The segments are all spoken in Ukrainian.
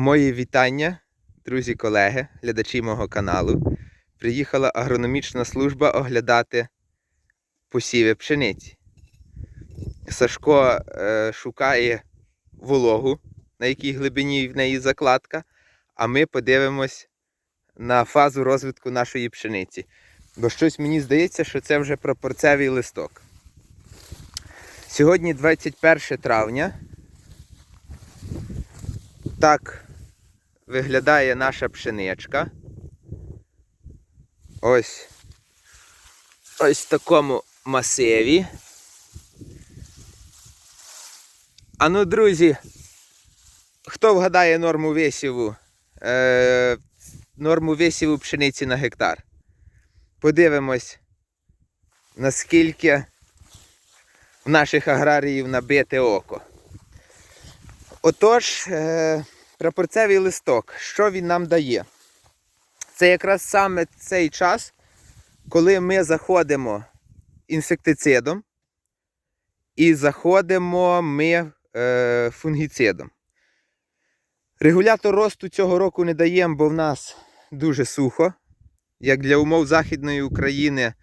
Мої вітання, друзі, колеги, глядачі мого каналу. Приїхала агрономічна служба оглядати посіви пшениці. Сашко е, шукає вологу, на якій глибині в неї закладка, а ми подивимось на фазу розвитку нашої пшениці. Бо щось мені здається, що це вже прапорцевий листок. Сьогодні 21 травня. Так виглядає наша пшеничка. Ось. Ось в такому масиві. А ну, друзі, хто вгадає норму висіву? Е, норму висіву пшениці на гектар? Подивимось, наскільки в наших аграріїв набите око. Отож, е, прапорцевий листок, що він нам дає? Це якраз саме цей час, коли ми заходимо інсектицидом і заходимо ми е, фунгіцидом. Регулятор росту цього року не даємо, бо в нас дуже сухо. Як для умов Західної України,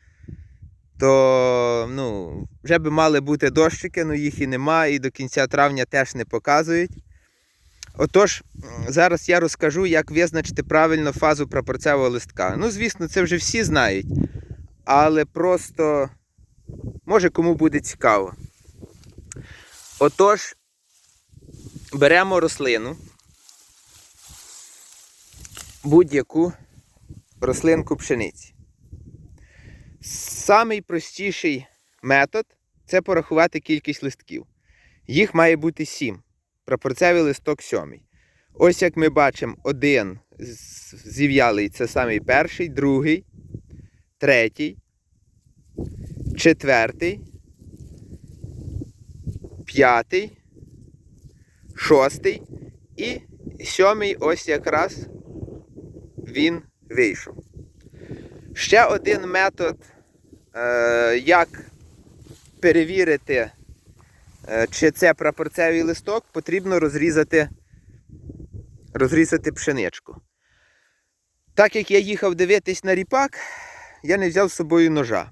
то ну, вже би мали бути дощики, але їх і нема, і до кінця травня теж не показують. Отож, зараз я розкажу, як визначити правильно фазу прапорцевого листка. Ну, звісно, це вже всі знають, але просто може кому буде цікаво. Отож, беремо рослину, будь-яку рослинку пшениці. Самий простіший метод це порахувати кількість листків. Їх має бути 7. Прапорцевий листок 7. Ось як ми бачимо, один зів'ялий це самий перший, другий, третій, четвертий, п'ятий, шостий і сьомий ось якраз він вийшов. Ще один метод, е, як перевірити, чи це прапорцевий листок, потрібно розрізати, розрізати пшеничку. Так як я їхав дивитись на ріпак, я не взяв з собою ножа.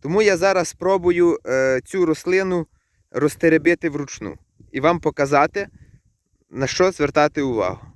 Тому я зараз спробую е, цю рослину розтеребити вручну і вам показати, на що звертати увагу.